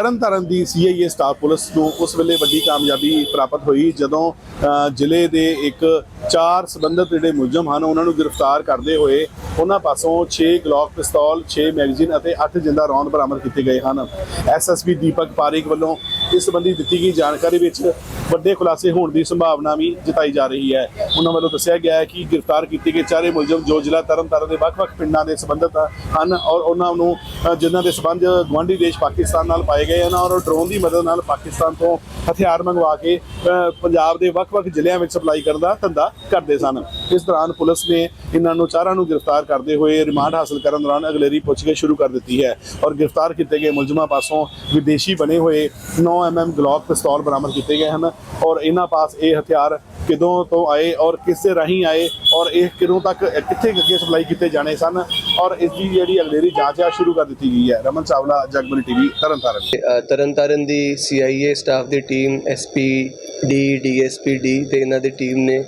ਤਰਨਤਾਰਨ ਦੀ CIA staff police ਨੂੰ ਉਸ ਵੇਲੇ ਵੱਡੀ ਕਾਮਯਾਬੀ ਪ੍ਰਾਪਤ ਹੋਈ ਜਦੋਂ ਅ, ਜ਼ਿਲ੍ਹੇ ਦੇ ਇੱਕ ਚਾਰ ਸਬੰਧਤ ਜਿਹੜੇ ਮੁਲਜ਼ਮ ਹਨ ਉਹਨਾਂ ਨੂੰ ਗ੍ਰਿਫਤਾਰ ਕਰਦੇ ਹੋਏ ਉਹਨਾਂ ਪਾਸੋਂ 6 ਗਲੌਕ ਪਿਸਤੌਲ 6 ਮੈਗਜ਼ੀਨ ਅਤੇ 8 ਜਿੰਦਾ ਰੌਂਦ ਬਰਾਮਦ ਕੀਤੇ ਗਏ ਹਨ। ਐਸਐਸਪੀ ਦੀਪਕ ਪਾਰੀਕ ਵੱਲੋਂ ਇਸ ਸੰਬੰਧੀ ਦਿੱਤੀ ਗਈ ਜਾਣਕਾਰੀ ਵਿੱਚ ਵੱਡੇ ਖੁਲਾਸੇ ਹੋਣ ਦੀ ਸੰਭਾਵਨਾ ਵੀ ਜਤਾਈ ਜਾ ਰਹੀ ਹੈ। ਉਹਨਾਂ ਵੱਲੋਂ ਦੱਸਿਆ ਗਿਆ ਹੈ ਕਿ ਗ੍ਰਿਫਤਾਰ ਕੀਤੇ ਗਏ ਚਾਰੇ ਮੁਲਜ਼ਮ ਜੋ ਜ਼ਿਲ੍ਹਾ ਤਰਨਤਾਰਨ ਦੇ ਵੱਖ-ਵੱਖ ਪਿੰਡਾਂ ਦੇ ਸੰਬੰਧਿਤ ਹਨ ਔਰ ਉਹਨਾਂ ਨੂੰ ਜਿਨ੍ਹਾਂ ਦੇ ਸੰਬੰਧ ਗੁਆਂਢੀ ਦੇਸ਼ ਪਾਕਿਸਤਾਨ ਨਾਲ ਪਾਏ ਗਏ ਹਨ ਔਰ ਡਰੋਨ ਦੀ ਮਦਦ ਨਾਲ ਪਾਕਿਸਤਾਨ ਤੋਂ ਹਥਿਆਰ ਮੰਗਵਾ ਕੇ ਪੰਜਾਬ ਦੇ ਵੱਖ-ਵੱਖ ਜ਼ਿਲ੍ਹਿਆਂ ਵਿੱਚ ਸਪਲਾਈ ਕਰਨ ਦਾ ਧੰਦਾ ਕਰਦੇ ਸਨ। ਇਸ ਦੌਰਾਨ ਪੁਲਿਸ ਨੇ ਇਹਨਾਂ ਨੂੰ ਚਾਰਾਂ ਨੂੰ ਗ੍ਰਿਫਤਾਰ ਕਰਦੇ ਹੋਏ ਰਿਮਾਂਡ ਹਾਸਲ ਕਰਨ ਦੌਰਾਨ ਅਗਲੇਰੀ ਪੁੱਛਗਿੱਛ ਸ਼ੁਰੂ ਕਰ ਦਿੱਤੀ ਹੈ ਔਰ ਗ੍ਰਿਫਤਾਰ ਕੀਤੇ ਗਏ ਮੁਲਜ਼ਮਾਂ ਪਾਸੋਂ ਵਿਦੇਸ਼ੀ ਬਣੇ ਹੋਏ 9 mm ਗਲੌਕ ਪਿਸਤੌਲ ਬਰਾਮਦ ਕੀਤੇ ਗਏ ਹਨ ਔਰ ਇਹਨਾਂ ਪਾਸ ਇਹ ਹਥਿਆਰ ਕਿਦੋਂ ਤੋਂ ਆਏ ਔਰ ਕਿਸ ਰਾਹੀਂ ਆਏ ਔਰ ਇਹ ਕਿਦੋਂ ਤੱਕ ਕਿੱਥੇ ਅੱਗੇ ਸਪਲਾਈ ਕੀਤੇ ਜਾਣੇ ਸਨ ਔਰ ਇਸ ਦੀ ਜਿਹੜੀ ਅਗਲੇਰੀ ਜਾਂਚ ਆ ਸ਼ੁਰੂ ਕਰ ਦਿੱਤੀ ਗਈ ਹੈ। ਰਮਨ ਚਾਵਲਾ ਜਗਬਨੀ ਟੀਵੀ, ਤਰਨਤਾਰਨ। ਤਰਨਤਾਰਨ ਦੀ ਸੀਆਈਏ ਸਟਾਫ ਦੀ team SP D DSP D ਤੇ ਇਹਨਾਂ ਦੀ ਟੀਮ ਨੇ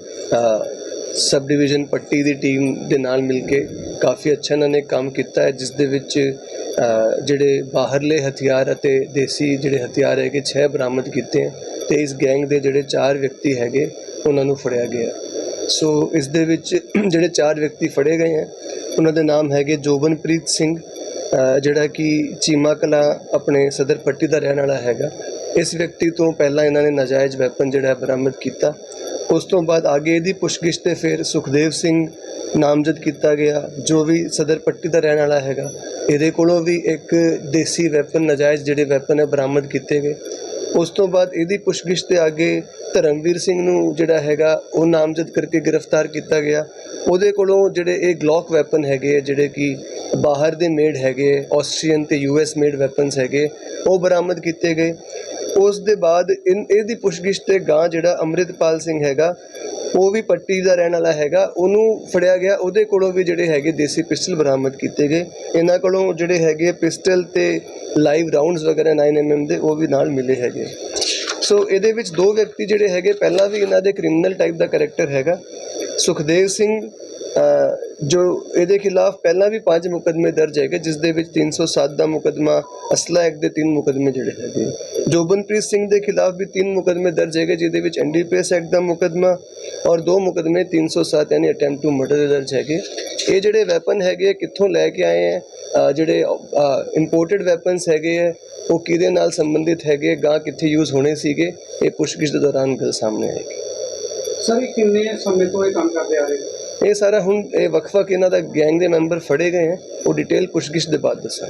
ਸਬ ਡਿਵੀਜ਼ਨ ਪੱਟੀ ਦੀ ਟੀਮ ਦੇ ਨਾਲ ਮਿਲ ਕੇ ਕਾਫੀ ਅੱਛਾ ਇਹਨਾਂ ਨੇ ਕੰਮ ਕੀਤਾ ਹੈ, ਜਿਸ ਦੇ ਵਿੱਚ ਜਿਹੜੇ ਬਾਹਰਲੇ ਹਥਿਆਰ ਅਤੇ ਦੇਸੀ ਜਿਹੜੇ ਹਥਿਆਰ ਹੈਗੇ 6 ਬਰਾਮਦ ਕੀਤੇ ਹੈ ਤੇ ਇਸ ਗੈਂਗ ਦੇ ਜਿਹੜੇ 4 ਵਿਅਕਤੀ ਹੈਗੇ, ਉਹਨਾਂ ਨੂੰ ਫੜਿਆ ਗਿਆ ਸੋ ਇਸ ਦੇ ਵਿੱਚ ਜਿਹੜੇ 4 ਵਿਅਕਤੀ ਫੜੇ ਗਏ ਹੈ, ਉਹਨਾਂ ਦੇ ਨਾਮ ਹੈਗੇ ਜੋਬਨਪ੍ਰੀਤ ਸਿੰਘ ਜਿਹੜਾ ਕਿ ਚੀਮਾ ਕਲਾ ਆਪਣੇ ਸਦਰ ਪੱਟੀ ਦਾ ਰਹਿਣ ਵਾਲਾ ਹੈਗਾ ਇਸ ਵਿਅਕਤੀ ਤੋਂ ਪਹਿਲਾਂ ਇਹਨਾਂ ਨੇ ਨਾਜਾਇਜ਼ ਵੈਪਨ ਜਿਹੜਾ ਹੈ ਬਰਾਮਦ ਕੀਤਾ। ਉਸ ਤੋਂ ਬਾਅਦ ਅੱਗੇ ਇਹਦੀ ਪੁੱਛਗਿੱਛ ਤੇ ਫਿਰ ਸੁਖਦੇਵ ਸਿੰਘ ਨਾਮਜ਼ਦ ਕੀਤਾ ਗਿਆ, ਜੋ ਵੀ ਸਦਰ ਪੱਟੀ ਦਾ ਰਹਿਣ ਵਾਲਾ ਹੈਗਾ। ਇਹਦੇ ਕੋਲੋਂ ਵੀ ਇੱਕ ਦੇਸੀ ਵੈਪਨ, ਨਾਜਾਇਜ਼ ਜਿਹੜੇ ਵੈਪਨ ਹੈ, ਬਰਾਮਦ ਕੀਤੇ ਗਏ। ਉਸ ਤੋਂ ਬਾਅਦ ਇਹਦੀ ਪੁੱਛਗਿੱਛ ਤੇ ਅੱਗੇ ਧਰਮਵੀਰ ਸਿੰਘ ਨੂੰ ਜਿਹੜਾ ਹੈਗਾ, ਉਹ ਨਾਮਜ਼ਦ ਕਰਕੇ ਗ੍ਰਿਫਤਾਰ ਕੀਤਾ ਗਿਆ। ਉਹਦੇ ਕੋਲੋਂ ਜਿਹੜੇ ਇਹ ਗਲੌਕ ਵੈਪਨ ਹੈਗੇ ਜਿਹੜੇ ਕਿ ਬਾਹਰ ਦੇ ਮੇਡ ਹੈਗੇ ਆਸਟਰੀਅਨ ਤੇ ਯੂਐਸ ਮੇਡ ਵੈਪਨਸ ਹੈਗੇ, ਉਹ ਬਰਾਮਦ ਕੀਤੇ ਗਏ। ਉਸ ਦੇ ਬਾਅਦ ਇਨ ਇਹਦੀ ਪੁੱਛਗਿੱਛ ਤੇ ਗਾਂ ਜਿਹੜਾ ਅੰਮ੍ਰਿਤਪਾਲ ਸਿੰਘ ਹੈਗਾ, ਉਹ ਵੀ ਪੱਟੀ ਦਾ ਰਹਿਣ ਵਾਲਾ ਹੈਗਾ। ਉਹਨੂੰ ਫੜਿਆ ਗਿਆ। ਉਹਦੇ ਕੋਲੋਂ ਵੀ ਜਿਹੜੇ ਹੈਗੇ ਦੇਸੀ ਪਿਸਟਲ ਬਰਾਮਦ ਕੀਤੇ ਗਏ। ਇਹਨਾਂ ਕੋਲੋਂ ਜਿਹੜੇ ਹੈਗੇ ਪਿਸਟਲ ਤੇ ਲਾਈਵ ਰਾਉਂਡਸ ਵਗੈਰਾ 9mm ਦੇ, ਉਹ ਵੀ ਨਾਲ ਮਿਲੇ ਹੈਗੇ। ਸੋ ਇਹਦੇ ਵਿੱਚ ਦੋ ਵਿਅਕਤੀ ਜਿਹੜੇ ਹੈਗੇ, ਪਹਿਲਾਂ ਵੀ ਇਹਨਾਂ ਦੇ ਕ੍ਰਿਮੀਨਲ ਟਾਈਪ ਦਾ ਕੈਰੈਕਟਰ ਹੈਗਾ। ਸੁਖਦੇਵ ਸਿੰਘ ਜੋ ਇਹਦੇ ਖਿਲਾਫ ਪਹਿਲਾਂ ਵੀ ਪੰਜ ਮੁਕਦਮੇ ਦਰਜ ਹੈਗੇ ਜਿਸ ਦੇ ਵਿੱਚ 307 ਦਾ ਮੁਕਦਮਾ ਅਸਲਾ ਐਕਟ ਦੇ ਤਿੰਨ ਮੁਕਦਮੇ ਜਿਹੜੇ ਹੈਗੇ। ਜੋਬਨਪ੍ਰੀਤ ਸਿੰਘ ਦੇ ਖਿਲਾਫ ਵੀ ਤਿੰਨ ਮੁਕਦਮੇ ਦਰਜ ਹੈਗੇ ਜਿਹਦੇ ਵਿੱਚ ਐਨਡੀਪੀਐਸ ਐਕਟ ਦਾ ਮੁਕਦਮਾ ਔਰ ਦੋ ਮੁਕਦਮੇ 307 ਯਾਨੀ ਅਟੈਂਪਟ ਟੂ ਮਰਡਰ ਦਰਜ ਹੈਗੇ। ਇਹ ਜਿਹੜੇ ਵੈਪਨ ਹੈਗੇ ਆ, ਕਿੱਥੋਂ ਲੈ ਕੇ ਆਏ ਹੈ ਜਿਹੜੇ ਇੰਪੋਰਟਡ ਵੈਪਨਸ ਹੈਗੇ ਹੈ ਉਹ ਕਿਹਦੇ ਨਾਲ ਸੰਬੰਧਿਤ ਹੈਗੇ? ਗਾਂ ਕਿੱਥੇ ਯੂਜ਼ ਹੋਣੇ ਸੀਗੇ? ਇਹ ਪੁੱਛਗਿੱਛ ਦੇ ਦੌਰਾਨ ਗੱਲ ਸਾਹਮਣੇ ਆਏਗੀ। ਸਰ ਇਹ ਕਿੰਨੇ ਸਮੇਂ ਤੋਂ ਇਹ ਕੰਮ ਕਰਦੇ ਆ ਰਹੇ? ਇਹ ਸਾਰਾ ਹੁਣ ਇਹ ਵੱਖ-ਵੱਖ ਇਹਨਾਂ ਦਾ ਗੈਂਗ ਦੇ ਮੈਂਬਰ ਫੜੇ ਗਏ ਹੈ। ਉਹ ਡਿਟੇਲ ਪੁੱਛਗਿੱਛ ਦੇ ਬਾਅਦ ਦੱਸਾਂ